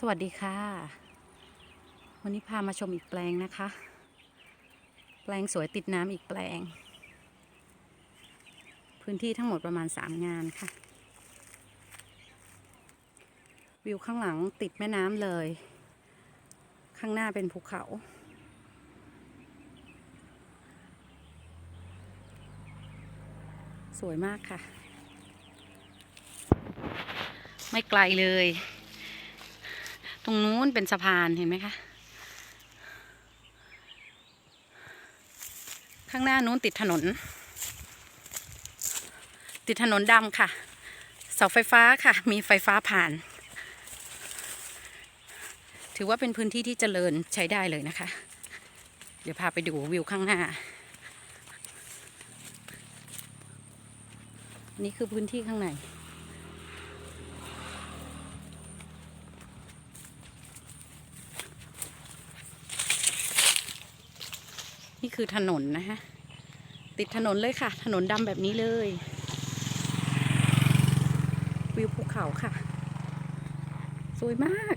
สวัสดีค่ะ วันนี้พามาชมอีกแปลงนะคะ แปลงสวยติดน้ำอีกแปลง พื้นที่ทั้งหมดประมาณ 3 งานค่ะ วิวข้างหลังติดแม่น้ำเลย ข้างหน้าเป็นภูเขา สวยมากค่ะ ไม่ไกลเลย ตรงนู้นเป็นสะพานเห็นไหมคะ ข้างหน้านู้นติดถนน ติดถนนดำค่ะ เสาไฟฟ้าค่ะ มีไฟฟ้าผ่าน ถือว่าเป็นพื้นที่ที่เจริญใช้ได้เลยนะคะ เดี๋ยวพาไปดูวิวข้างหน้า นี่คือพื้นที่ข้างใน นี่คือถนนนะฮะ ติดถนนเลยค่ะ ถนนดำแบบนี้เลย วิวภูเขาค่ะ สวยมาก